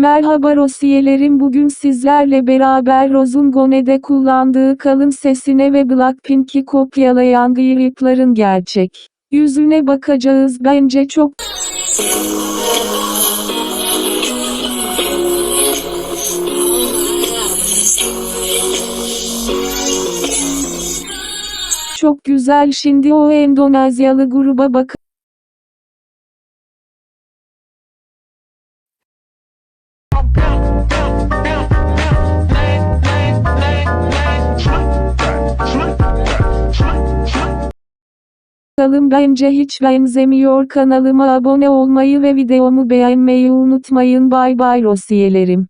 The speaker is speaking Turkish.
Merhaba Rosiyelerim bugün sizlerle beraber Rose'un Gone'de kullandığı kalın sesine ve Blackpink'i kopyalayan gıyıkların gerçek yüzüne bakacağız. Bence çok çok güzel. Şimdi o Endonezyalı gruba bak Bakalım. Bence hiç benzemiyor. Kanalıma abone olmayı ve videomu beğenmeyi unutmayın. Bay bay Rosiyelerim.